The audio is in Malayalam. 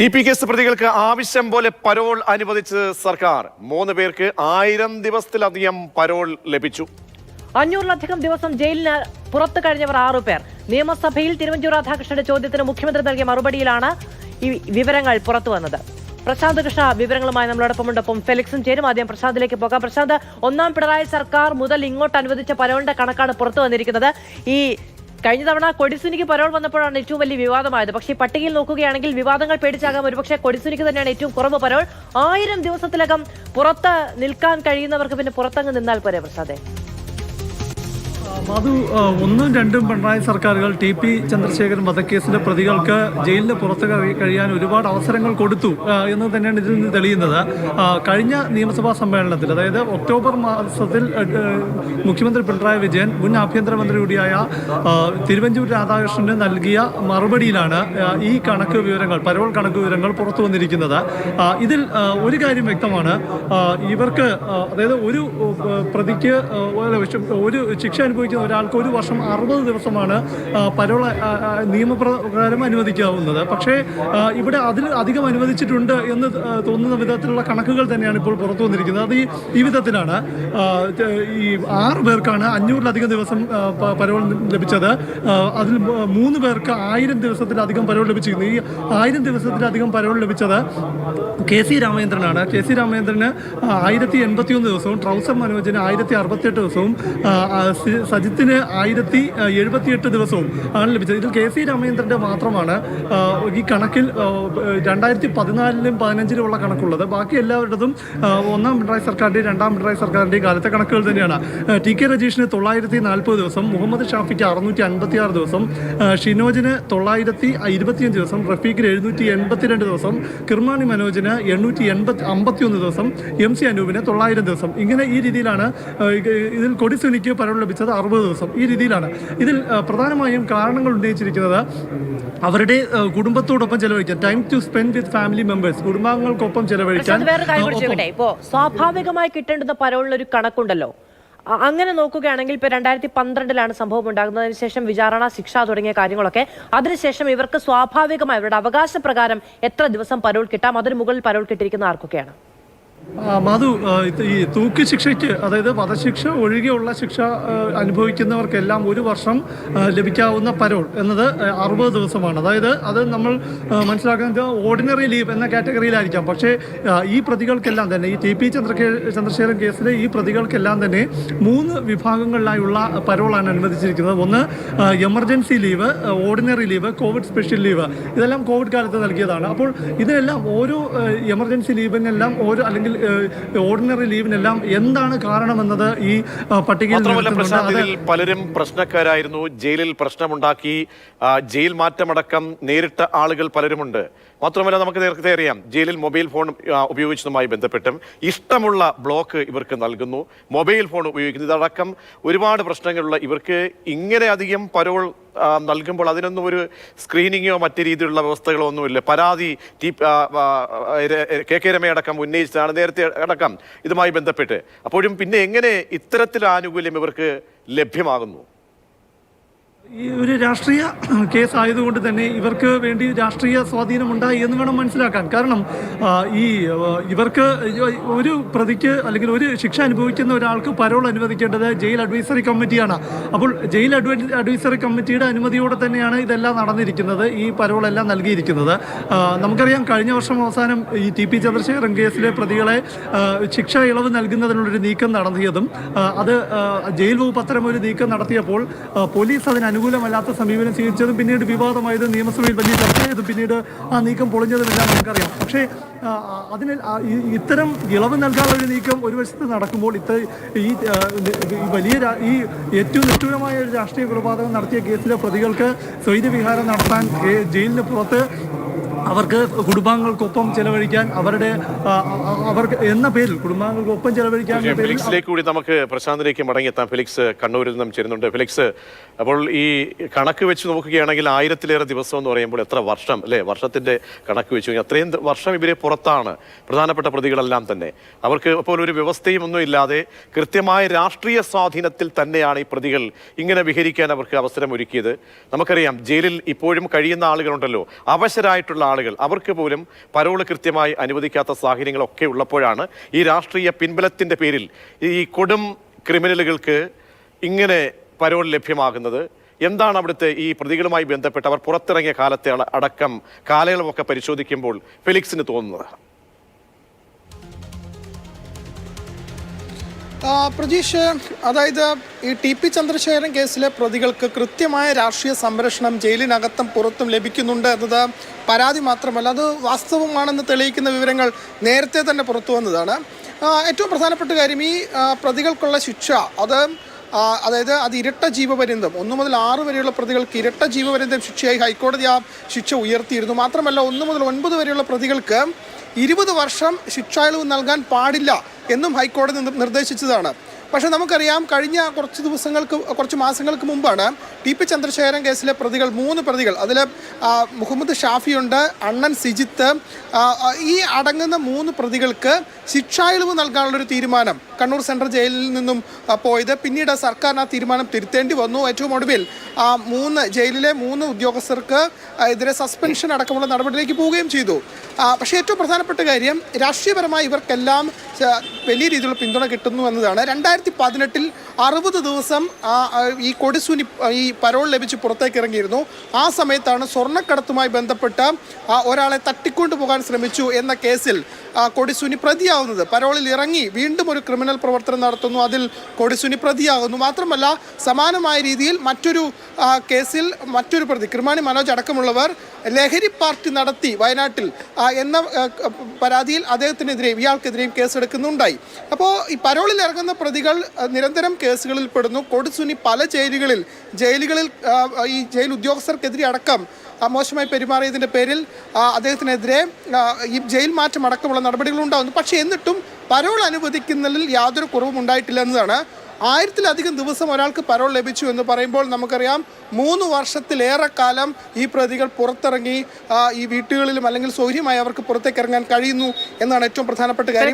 ടി പി കേസ് പ്രതികൾക്ക് ആവശ്യം പോലെ പരോൾ അനുവദിച്ച് സർക്കാർ. മൂന്ന് പേർക്ക് ആയിരം ദിവസത്തിലധികം പരോൾ ലഭിച്ചു. അഞ്ഞൂറിലധികം ദിവസം ജയിലിന് പുറത്തു കഴിഞ്ഞവർ ആറു പേർ. നിയമസഭയിൽ തിരുവഞ്ചൂർ രാധാകൃഷ്ണന്റെ ചോദ്യത്തിന് മുഖ്യമന്ത്രി നൽകിയ മറുപടിയിലാണ് ഈ വിവരങ്ങൾ പുറത്തു വന്നത്. പ്രശാന്ത് കൃഷ്ണ വിവരങ്ങളുമായി നമ്മളോടൊപ്പമുണ്ട് ഒപ്പം ഫെലിക്സും ചേരും. ആദ്യം പ്രശാന്തിലേക്ക് പോകാം. പ്രശാന്ത് ഒന്നാം പിണറായി സർക്കാർ മുതൽ ഇങ്ങോട്ട് അനുവദിച്ച പരോളിന്റെ കണക്കാണ് പുറത്തു വന്നിരിക്കുന്നത്. ഈ കഴിഞ്ഞ തവണ കൊടിസുനിക്ക് പരോൾ വന്നപ്പോഴാണ് ഏറ്റവും വലിയ വിവാദമായത്. പക്ഷേ പട്ടികയിൽ നോക്കുകയാണെങ്കിൽ വിവാദങ്ങൾ പേടിച്ചാകാം. ഒരുപക്ഷെ കൊടിസുനിക്ക് തന്നെയാണ് ഏറ്റവും കുറവ് പരോൾ. ആയിരം ദിവസത്തിലകം പുറത്ത് നിൽക്കാൻ കഴിയുന്നവർക്ക് പിന്നെ പുറത്തങ്ങ് നിന്നാൽ പോരെ പ്രസാദേ? മധു ഒന്നും രണ്ടും പിണറായി സർക്കാരുകൾ ടി പി ചന്ദ്രശേഖരൻ വധക്കേസിലെ പ്രതികൾക്ക് ജയിലിന് പുറത്ത് കഴിയാൻ ഒരുപാട് അവസരങ്ങൾ കൊടുത്തു എന്ന് തന്നെയാണ് ഇതിൽ നിന്ന് തെളിയുന്നത്. കഴിഞ്ഞ നിയമസഭാ സമ്മേളനത്തിൽ അതായത് ഒക്ടോബർ മാസത്തിൽ മുഖ്യമന്ത്രി പിണറായി വിജയൻ മുൻ ആഭ്യന്തരമന്ത്രി കൂടിയായ തിരുവഞ്ചൂർ രാധാകൃഷ്ണന് നൽകിയ മറുപടിയിലാണ് ഈ കണക്ക് വിവരങ്ങൾ പരോൾ കണക്ക് വിവരങ്ങൾ പുറത്തു വന്നിരിക്കുന്നത്. ഇതിൽ ഒരു കാര്യം വ്യക്തമാണ്. ഇവർക്ക് അതായത് ഒരു പ്രതിക്ക് ഒരു ശിക്ഷ- ശിക്ഷ അനുഭവിക്കുന്ന ഒരാൾക്ക് ഒരു വർഷം അറുപത് ദിവസമാണ് പരോള നിയമപ്രകാരം അനുവദിക്കാവുന്നത്. പക്ഷേ ഇവിടെ അതിൽ അധികം അനുവദിച്ചിട്ടുണ്ട് എന്ന് തോന്നുന്ന വിധത്തിലുള്ള കണക്കുകൾ തന്നെയാണ് ഇപ്പോൾ പുറത്തു വന്നിരിക്കുന്നത്. അത് ഈ വിധത്തിലാണ്. ഈ ആറ് പേർക്കാണ് അഞ്ഞൂറിലധികം ദിവസം പരോൾ ലഭിച്ചത്. അതിൽ മൂന്ന് പേർക്ക് ആയിരം ദിവസത്തിലധികം പരോൾ ലഭിച്ചിരുന്നു. ഈ ആയിരം ദിവസത്തിലധികം പരോൾ ലഭിച്ചത് കെ സി രാമചന്ദ്രനാണ്. കെ സി രാമചന്ദ്രന് ആയിരത്തി എൺപത്തിയൊന്ന് ദിവസവും ട്രൗസർ മനോജിന് ആയിരത്തി അറുപത്തിയെട്ട് ദിവസവും സജിത്തിന് ആയിരത്തി എഴുപത്തിയെട്ട് ദിവസവും ആണ് ലഭിച്ചത്. ഇതിൽ കെ സി രാമചന്ദ്രന്റെ മാത്രമാണ് ഈ കണക്കിൽ രണ്ടായിരത്തി പതിനാലിലും പതിനഞ്ചിലും ഉള്ള കണക്കുള്ളത്. ബാക്കി എല്ലാവരുടേതും ഒന്നാം പിണറായി സർക്കാരിന്റെയും രണ്ടാം പിണറായി സർക്കാരിന്റെയും കാലത്തെ കണക്കുകൾ തന്നെയാണ്. ടി കെ രജീഷിന് തൊള്ളായിരത്തി നാൽപ്പത് ദിവസം മുഹമ്മദ് ഷാഫിക്ക് അറുന്നൂറ്റി അൻപത്തി ആറ് ദിവസം ഷിനോജിന് തൊള്ളായിരത്തി ഇരുപത്തിയഞ്ച് ദിവസം റഫീഖിന് എഴുന്നൂറ്റി എൺപത്തിരണ്ട് ദിവസം കിർമാണി മനോജിന് എണ്ണൂറ്റി എൺപത്തി അമ്പത്തിയൊന്ന് ദിവസം എം സി അനൂപിന് തൊള്ളായിരം ദിവസം. ഇങ്ങനെ ഈ രീതിയിലാണ് ഇതിൽ കൊടിസുനിക്ക് പരവ് ലഭിച്ചത് അറുപത് ദിവസം ഈ രീതിയിലാണ്. ഇതിൽ പ്രധാനമായും കാരണങ്ങൾ ഉന്നയിച്ചിരിക്കുന്നത് അവരുടെ കുടുംബത്തോടൊപ്പം ചെലവഴിക്കാൻ time to spend with family members കുടുംബാംഗങ്ങൾക്കൊപ്പം ചെലവഴിക്കാൻ ഇപ്പോ സ്വാഭാവികമായി കിട്ടേണ്ടുന്ന പരോളിന് ഒരു കണക്കുണ്ടല്ലോ അങ്ങനെ നോക്കുകയാണെങ്കിൽ ഇപ്പൊ രണ്ടായിരത്തി പന്ത്രണ്ടിലാണ് സംഭവം ഉണ്ടാകുന്നതിന് ശേഷം വിചാരണ ശിക്ഷ തുടങ്ങിയ കാര്യങ്ങളൊക്കെ. അതിനുശേഷം ഇവർക്ക് സ്വാഭാവികമായി അവരുടെ അവകാശപ്രകാരം എത്ര ദിവസം പരോൾ കിട്ടാം? അതിന് മുകളിൽ പരോൾ കിട്ടിയിരിക്കുന്ന ആർക്കൊക്കെയാണ്? മധു ഈ തൂക്ക് ശിക്ഷയ്ക്ക് അതായത് വധശിക്ഷ ഒഴികെയുള്ള ശിക്ഷ അനുഭവിക്കുന്നവർക്കെല്ലാം ഒരു വർഷം ലഭിക്കാവുന്ന പരോൾ എന്നത് അറുപത് ദിവസമാണ്. അതായത് അത് നമ്മൾ മനസ്സിലാക്കുന്നത് ഓർഡിനറി ലീവ് എന്ന കാറ്റഗറിയിലായിരിക്കാം. പക്ഷേ ഈ പ്രതികൾക്കെല്ലാം തന്നെ ഈ ടി പി ചന്ദ്രകേ ചന്ദ്രശേഖരൻ കേസിലെ ഈ പ്രതികൾക്കെല്ലാം തന്നെ മൂന്ന് വിഭാഗങ്ങളിലായുള്ള പരോളാണ് അനുവദിച്ചിരിക്കുന്നത്. ഒന്ന് emergency leave ordinary leave covid special leave. ഇതെല്ലാം കോവിഡ് കാലത്ത് നൽകിയതാണ്. അപ്പോൾ ഇതിനെല്ലാം ഓരോ എമർജൻസി ലീവിനെല്ലാം ഓരോ അല്ലെങ്കിൽ ആ, ഓർഡിനറി ലീവിനെല്ലാം എന്താണ് കാരണമെന്നത് ഈ പട്ടികയിൽ പലരും പ്രശ്നക്കാരായിരുന്നു. ജയിലിൽ പ്രശ്നമുണ്ടാക്കി ജയിൽ മാറ്റമടക്കം നേരിട്ട ആളുകൾ പലരുമുണ്ട്. മാത്രമല്ല നമുക്ക് നേരത്തെ അറിയാം ജയിലിൽ മൊബൈൽ ഫോൺ ഉപയോഗിച്ചതുമായി ബന്ധപ്പെട്ടും ഇഷ്ടമുള്ള ബ്ലോക്ക് ഇവർക്ക് നൽകുന്നു. മൊബൈൽ ഫോൺ ഉപയോഗിക്കുന്നു. ഇതടക്കം ഒരുപാട് പ്രശ്നങ്ങളുള്ള ഇവർക്ക് ഇങ്ങനെ അധികം പരോൾ നൽകുമ്പോൾ അതിനൊന്നും ഒരു സ്ക്രീനിങ്ങോ മറ്റു രീതിയിലുള്ള വ്യവസ്ഥകളോ ഒന്നുമില്ല. പരാതി ടി കെ കെ രമയടക്കം ഉന്നയിച്ചതാണ് നേരത്തെ അടക്കം ഇതുമായി ബന്ധപ്പെട്ട്. അപ്പോഴും പിന്നെ എങ്ങനെ ഇത്തരത്തിൽ ആനുകൂല്യം ഇവർക്ക് ലഭ്യമാകുന്നു? ഈ ഒരു രാഷ്ട്രീയ കേസ് ആയതുകൊണ്ട് തന്നെ ഇവർക്ക് വേണ്ടി രാഷ്ട്രീയ സ്വാധീനം ഉണ്ടായി എന്ന് വേണം മനസ്സിലാക്കാൻ. കാരണം ഈ ഇവർക്ക് ഒരു പ്രതിക്ക് അല്ലെങ്കിൽ ഒരു ശിക്ഷ അനുഭവിക്കുന്ന ഒരാൾക്ക് പരോൾ അനുവദിക്കേണ്ടത് ജയിൽ അഡ്വൈസറി കമ്മിറ്റിയാണ്. അപ്പോൾ ജയിൽ അഡ്വൈ അഡ്വൈസറി കമ്മിറ്റിയുടെ അനുമതിയോടെ തന്നെയാണ് ഇതെല്ലാം നടന്നിരിക്കുന്നത് ഈ പരോളെല്ലാം നൽകിയിരിക്കുന്നത്. നമുക്കറിയാം കഴിഞ്ഞ വർഷം അവസാനം ഈ ടി പി ചന്ദ്രശേഖരൻ കേസിലെ പ്രതികളെ ശിക്ഷ ഇളവ് നൽകുന്നതിനുള്ളൊരു നീക്കം നടത്തിയതും അത് ജയിൽ വകുപ്പ് അത്തരം ഒരു നീക്കം നടത്തിയപ്പോൾ പോലീസ് അതിന് അനുകൂലമല്ലാത്ത സമീപനം സ്വീകരിച്ചതും പിന്നീട് വിവാദമായത് നിയമസഭയിൽ വലിയ ചർച്ച ചെയ്തും പിന്നീട് ആ നീക്കം പൊളിഞ്ഞതുമെല്ലാം നമുക്കറിയാം പക്ഷേ അതിന് ഇത്തരം ഇളവ് നൽകാനുള്ള ഒരു നീക്കം ഒരു വശത്ത് നടക്കുമ്പോൾ ഇത്ര ഈ വലിയ ഈ ഏറ്റവും നിഷ്ഠൂരമായ ഒരു രാഷ്ട്രീയ കൊലപാതകം നടത്തിയ കേസിലെ പ്രതികൾക്ക് സ്വൈര്യവിഹാരം നടത്താൻ ജയിലിന് പുറത്ത് അവർക്ക് കുടുംബാംഗങ്ങൾക്കൊപ്പം ചെലവഴിക്കാൻ അവരുടെ അവർക്ക് എന്ന പേരിൽ കുടുംബാംഗങ്ങൾക്കൊപ്പം ചെലവഴിക്കാൻ ഫിലിക്സിലേക്ക് കൂടി നമുക്ക് പ്രശാന്തിലേക്ക് മടങ്ങിയെത്താം. ഫിലിക്സ് കണ്ണൂരിൽ നിന്നും ചേരുന്നുണ്ട്. ഫിലിക്സ് അപ്പോൾ ഈ കണക്ക് വെച്ച് നോക്കുകയാണെങ്കിൽ ആയിരത്തിലേറെ ദിവസം എന്ന് പറയുമ്പോൾ എത്ര വർഷം അല്ലേ? വർഷത്തിന്റെ കണക്ക് വെച്ച് അത്രയും വർഷം ഇവരെ പുറത്താണ്. പ്രധാനപ്പെട്ട പ്രതികളെല്ലാം തന്നെ. അവർക്ക് അപ്പോൾ ഒരു വ്യവസ്ഥയും ഒന്നും ഇല്ലാതെ കൃത്യമായ രാഷ്ട്രീയ സ്വാധീനത്തിൽ തന്നെയാണ് ഈ പ്രതികൾ ഇങ്ങനെ വിഹരിക്കാൻ അവർക്ക് അവസരം ഒരുക്കിയത്. നമുക്കറിയാം ജയിലിൽ ഇപ്പോഴും കഴിയുന്ന ആളുകളുണ്ടല്ലോ. അവശരായിട്ടുള്ള ആളുകൾ ആളുകൾ. അവർക്ക് പോലും പരോൾ കൃത്യമായി അനുവദിക്കാത്ത സാഹചര്യങ്ങളൊക്കെ ഉള്ളപ്പോഴാണ് ഈ രാഷ്ട്രീയ പിൻബലത്തിന്റെ പേരിൽ ഈ കൊടും ക്രിമിനലുകൾക്ക് ഇങ്ങനെ പരോൾ ലഭ്യമാകുന്നത്. എന്താണ് അവിടുത്തെ ഈ പ്രതികളുമായി ബന്ധപ്പെട്ട് അവർ പുറത്തിറങ്ങിയ കാലത്തെ അടക്കം കാലയളവൊക്കെ പരിശോധിക്കുമ്പോൾ ഫെലിക്സിന് തോന്നുന്നത്? പ്രജീഷ് അതായത് ഈ ടി പി ചന്ദ്രശേഖരൻ കേസിലെ പ്രതികൾക്ക് കൃത്യമായ രാഷ്ട്രീയ സംരക്ഷണം ജയിലിനകത്തും പുറത്തും ലഭിക്കുന്നുണ്ട് എന്നത് പരാതി മാത്രമല്ല അത് വാസ്തവമാണെന്ന് തെളിയിക്കുന്ന വിവരങ്ങൾ നേരത്തെ തന്നെ പുറത്തു വന്നതാണ്. ഏറ്റവും പ്രധാനപ്പെട്ട കാര്യം ഈ പ്രതികൾക്കുള്ള ശിക്ഷ അത് അതായത് അത് ഇരട്ട ജീവപര്യന്തം ഒന്ന് മുതൽ ആറ് വരെയുള്ള പ്രതികൾക്ക് ഇരട്ട ജീവപര്യന്തം ശിക്ഷയായി ഹൈക്കോടതി ആ ശിക്ഷ ഉയർത്തിയിരുന്നു. മാത്രമല്ല ഒന്ന് മുതൽ ഒൻപത് വരെയുള്ള പ്രതികൾക്ക് ഇരുപത് വർഷം ശിക്ഷായിളവ് നൽകാൻ പാടില്ല എന്നും ഹൈക്കോടതി നിർദ്ദേശിച്ചതാണ്. പക്ഷേ നമുക്കറിയാം കഴിഞ്ഞ കുറച്ച് ദിവസങ്ങൾക്ക് കുറച്ച് മാസങ്ങൾക്ക് മുമ്പാണ് ടി പി ചന്ദ്രശേഖരൻ കേസിലെ പ്രതികൾ മൂന്ന് പ്രതികൾ അതിൽ മുഹമ്മദ് ഷാഫിയുണ്ട് അണ്ണൻ സിജിത്ത് ഈ അടങ്ങുന്ന മൂന്ന് പ്രതികൾക്ക് ശിക്ഷായിളവ് നൽകാനുള്ളൊരു തീരുമാനം കണ്ണൂർ സെൻട്രൽ ജയിലിൽ നിന്നും പോയത്. പിന്നീട് സർക്കാരിന് ആ തീരുമാനം തിരുത്തേണ്ടി വന്നു. ഏറ്റവും ഒടുവിൽ ആ മൂന്ന് ജയിലിലെ മൂന്ന് ഉദ്യോഗസ്ഥർക്ക് എതിരെ സസ്പെൻഷൻ അടക്കമുള്ള നടപടിയിലേക്ക് പോവുകയും ചെയ്തു. പക്ഷേ ഏറ്റവും പ്രധാനപ്പെട്ട കാര്യം രാഷ്ട്രീയപരമായി ഇവർക്കെല്ലാം വലിയ രീതിയിലുള്ള പിന്തുണ കിട്ടുന്നു എന്നതാണ്. രണ്ടായിരത്തി പതിനെട്ടിൽ അറുപത് ദിവസം ഈ കൊടിസുനി ഈ പരോൾ ലഭിച്ച് പുറത്തേക്ക് ഇറങ്ങിയിരുന്നു. ആ സമയത്താണ് സ്വർണക്കടത്തുമായി ബന്ധപ്പെട്ട ഒരാളെ തട്ടിക്കൊണ്ടു പോകാൻ ശ്രമിച്ചു എന്ന കേസിൽ കൊടിസുനി പ്രതിയാവുന്നത്. പരോളിൽ ഇറങ്ങി വീണ്ടും ഒരു ക്രിമിനൽ പ്രവർത്തനം നടത്തുന്നു. അതിൽ കൊടിസുനി പ്രതിയാകുന്നു. മാത്രമല്ല സമാനമായ രീതിയിൽ മറ്റൊരു കേസിൽ മറ്റൊരു പ്രതി ക്രിമാണി മനോജ് അടക്കമുള്ളവർ ലഹരി പാർട്ടി നടത്തി വയനാട്ടിൽ എന്ന പരാതിയിൽ അദ്ദേഹത്തിനെതിരെയും ഇയാൾക്കെതിരെയും കേസെടുക്കുന്നുണ്ടായി. അപ്പോൾ ഈ പരോളിൽ ഇറങ്ങുന്ന പ്രതികൾ നിരന്തരം കേസുകളിൽ പെടുന്നു. കൊടുസുനി പല ജയിലുകളിൽ ജയിലുകളിൽ ഈ ജയിൽ ഉദ്യോഗസ്ഥർക്കെതിരെ അടക്കം മോശമായി പെരുമാറിയതിന്റെ പേരിൽ അദ്ദേഹത്തിനെതിരെ ഈ ജയിൽ മാറ്റം അടക്കമുള്ള നടപടികൾ ഉണ്ടാകുന്നു പക്ഷേ എന്നിട്ടും പരോൾ അനുവദിക്കുന്നതിൽ യാതൊരു കുറവും ഉണ്ടായിട്ടില്ല എന്നതാണ് ആയിരത്തിലധികം ദിവസം ഒരാൾക്ക് പരോൾ ലഭിച്ചു എന്ന് പറയുമ്പോൾ നമുക്കറിയാം മൂന്ന് വർഷത്തിലേറെ കാലം ഈ പ്രതികൾ പുറത്തിറങ്ങി ഈ വീട്ടുകളിലും അല്ലെങ്കിൽ സൗകര്യമായി അവർക്ക് പുറത്തേക്ക് ഇറങ്ങാൻ കഴിയുന്നു എന്നാണ് ഏറ്റവും പ്രധാനപ്പെട്ട കാര്യം.